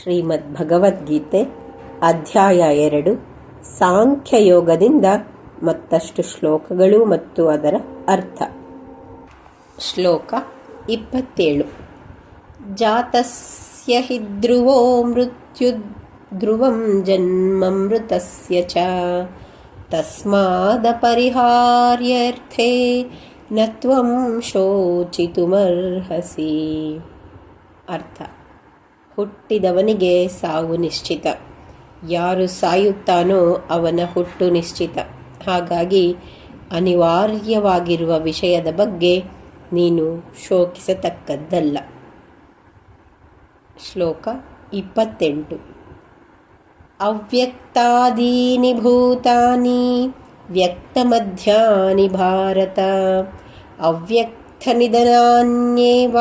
ಶ್ರೀಮದ್ ಭಗವದ್ಗೀತೆ ಅಧ್ಯಾಯ ಎರಡು. ಸಾಂಖ್ಯಯೋಗದಿಂದ ಮತ್ತಷ್ಟು ಶ್ಲೋಕಗಳು ಮತ್ತು ಅದರ ಅರ್ಥ. ಶ್ಲೋಕ ಇಪ್ಪತ್ತೇಳು. ಜಾತಸ್ಯ ಹಿ ಧ್ರುವೋ ಮೃತ್ಯು ಧ್ರುವಂ ಜನ್ಮಮೃತಸ್ಯ ಚ. ತಸ್ಮಾದಪರಿಹಾರ್ಯರ್ಥೇ ನ ನತ್ವಂ ಶೋಚಿತುಮರ್ಹಸಿ. ಅರ್ಥ. ಹುಟ್ಟಿದವನಿಗೆ ಸಾವು ನಿಶ್ಚಿತ. ಯಾರು ಸಾಯುತ್ತಾನೋ ಅವನ ಹುಟ್ಟು ನಿಶ್ಚಿತ. ಹಾಗಾಗಿ ಅನಿವಾರ್ಯವಾಗಿರುವ ವಿಷಯದ ಬಗ್ಗೆ ನೀನು ಶೋಕಿಸತಕ್ಕದ್ದಲ್ಲ. ಶ್ಲೋಕ ಇಪ್ಪತ್ತೆಂಟು. ಅವ್ಯಕ್ತಾದೀನಿ ಭೂತಾನಿ, ವ್ಯಕ್ತಮಧ್ಯಾನಿ ಭಾರತ. ಅವ್ಯಕ್ತನಿಧನಾನ್ಯೇವ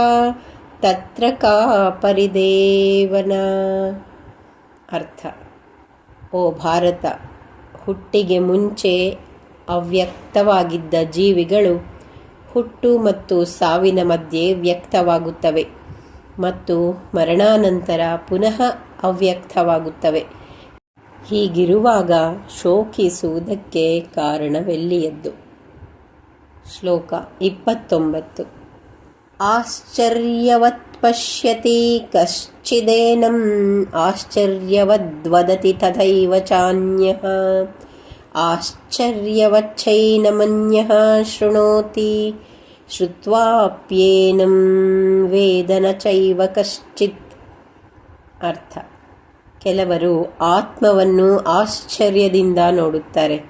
ತತ್ರ ಕಾ ಪರಿದೇವನ ಅರ್ಥ. ಓ ಭಾರತ, ಹುಟ್ಟಿಗೆ ಮುಂಚೆ ಅವ್ಯಕ್ತವಾಗಿದ್ದ ಜೀವಿಗಳು ಹುಟ್ಟು ಮತ್ತು ಸಾವಿನ ಮಧ್ಯೆ ವ್ಯಕ್ತವಾಗುತ್ತವೆ ಮತ್ತು ಮರಣಾನಂತರ ಪುನಃ ಅವ್ಯಕ್ತವಾಗುತ್ತವೆ. ಹೀಗಿರುವಾಗ ಶೋಕಿಸುವುದಕ್ಕೆ ಕಾರಣವೆಲ್ಲಿಯದ್ದು? ಶ್ಲೋಕ ಇಪ್ಪತ್ತೊಂಬತ್ತು. ಆಶ್ಚರ್ಯವತ್ ಪಶ್ಯತಿ ಕಶ್ಚಿದೇನಂ ಆಶ್ಚರ್ಯವದ್ವದತಿ ತಥೈವ ಚಾನ್ಯಃ ಆಶ್ಚರ್ಯವಚ್ಚೈನಮನ್ಯಃ ಶೃಣೋತಿ ಶ್ರುತ್ವಾಪ್ಯೇನಂ ವೇದನ ಚೈವ ಕಶ್ಚಿತ್ ಅರ್ಥ ಕೆಲವರು ಆತ್ಮವನ್ನು ಆಶ್ಚರ್ಯದಿಂದ ನೋಡುತ್ತಾರೆ.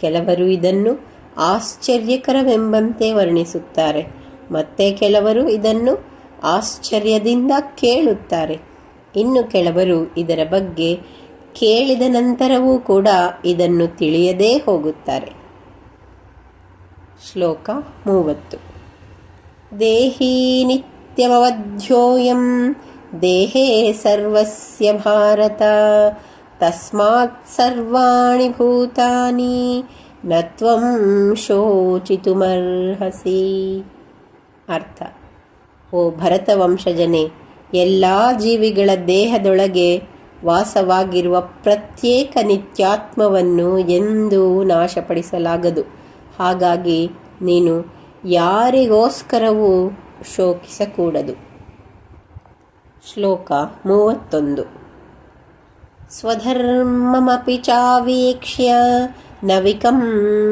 ಕೆಲವರು ಇದನ್ನು ಆಶ್ಚರ್ಯಕರವೆಂಬಂತೆ ವರ್ಣಿಸುತ್ತಾರೆ. ಮತ್ತೆ ಕೆಲವರು ಇದನ್ನು ಆಶ್ಚರ್ಯದಿಂದ ಕೇಳುತ್ತಾರೆ. ಇನ್ನು ಕೆಲವರು ಇದರ ಬಗ್ಗೆ ಕೇಳಿದ ನಂತರವೂ ಕೂಡ ಇದನ್ನು ತಿಳಿಯದೇ ಹೋಗುತ್ತಾರೆ. ಶ್ಲೋಕ ಮೂವತ್ತು. ದೇಹಿ ನಿತ್ಯಮವಧ್ಯೋಯಂ ದೇಹೇ ಸರ್ವಸ್ಯ ಭಾರತ ತಸ್ಮಾತ್ ಸರ್ವಾಣಿ ಭೂತಾನಿ ನ ತ್ವಂ ಶೋಚಿತುಮರ್ಹಸಿ. ಅರ್ಥ. ಓ ಭರತ ವಂಶಜನೆ ಎಲ್ಲ ಜೀವಿಗಳ ದೇಹದೊಳಗೆ ವಾಸವಾಗಿರುವ ಪ್ರತ್ಯೇಕ ನಿತ್ಯಾತ್ಮವನ್ನು ಎಂದೂ ನಾಶಪಡಿಸಲಾಗದು. ಹಾಗಾಗಿ ನೀನು ಯಾರಿಗೋಸ್ಕರವೂ ಶೋಕಿಸಕೂಡದು. ಶ್ಲೋಕ ಮೂವತ್ತೊಂದು. ಸ್ವಧರ್ಮಮಪಿ ಚಾವೀಕ್ಷ್ಯ ನ ವಿಕಂಪಿತುಮರ್ಹಸಿ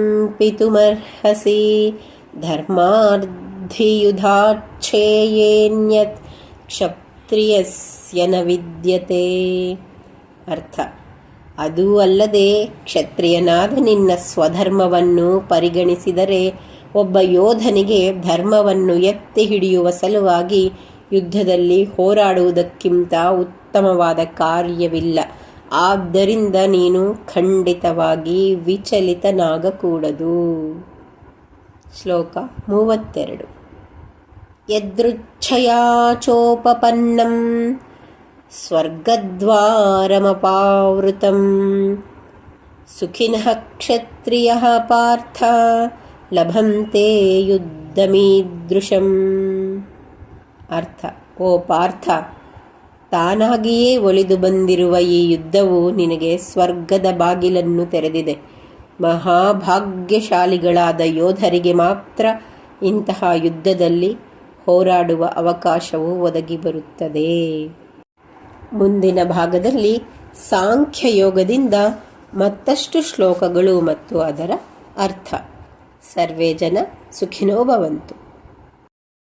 ಧರ್ಮಾರ್ಧಿಯುಧಾಚ್ಛೇಯೇನ್ಯತ್ ಕ್ಷತ್ರಿಯಸ್ಯ ನ ವಿದ್ಯತೆ ಅರ್ಥ. ಅದೂ ಅಲ್ಲದೆ ಕ್ಷತ್ರಿಯನಾದ ನಿನ್ನ ಸ್ವಧರ್ಮವನ್ನು ಪರಿಗಣಿಸಿದರೆ ಒಬ್ಬ ಯೋಧನಿಗೆ ಧರ್ಮವನ್ನು ಎತ್ತಿ ಹಿಡಿಯುವ ಸಲುವಾಗಿ ಯುದ್ಧದಲ್ಲಿ ಹೋರಾಡುವುದಕ್ಕಿಂತ ಉತ್ತಮವಾದ ಕಾರ್ಯವಿಲ್ಲ. ಆದ್ದರಿಂದ ನೀನು ಖಂಡಿತವಾಗಿ ವಿಚಲಿತನಾಗಕೂಡದು. ಶ್ಲೋಕ ಮೂವತ್ತೆರಡು. ಯದೃಚ್ಛಯಾಚೋಪಪನ್ನಂ ಸ್ವರ್ಗದ್ವಾರಮಪಾವೃತಂ. ಸುಖಿನಃ ಕ್ಷತ್ರಿಯ ಪಾರ್ಥ, ಲಭಂತೆ ಯುದ್ಧಮೀದೃಶಂ. ಅರ್ಥ. ಓ ಪಾರ್ಥ, ತಾನಾಗಿಯೇ ಒಳಿದು ಬಂದಿರುವ ಈ ಯುದ್ಧವು ನಿನಗೆ ಸ್ವರ್ಗದ ಬಾಗಿಲನ್ನು ತೆರೆದಿದೆ. ಮಹಾಭಾಗ್ಯಶಾಲಿಗಳಾದ ಯೋಧರಿಗೆ ಮಾತ್ರ ಇಂತಹ ಯುದ್ಧದಲ್ಲಿ ಹೋರಾಡುವ ಅವಕಾಶವು ಒದಗಿ ಬರುತ್ತದೆ. ಮುಂದಿನ ಭಾಗದಲ್ಲಿ ಸಾಂಖ್ಯಯೋಗದಿಂದ ಮತ್ತಷ್ಟು ಶ್ಲೋಕಗಳು ಮತ್ತು ಅದರ ಅರ್ಥ. ಸರ್ವೇ ಜನ ಸುಖಿನೋ ಭವಂತು.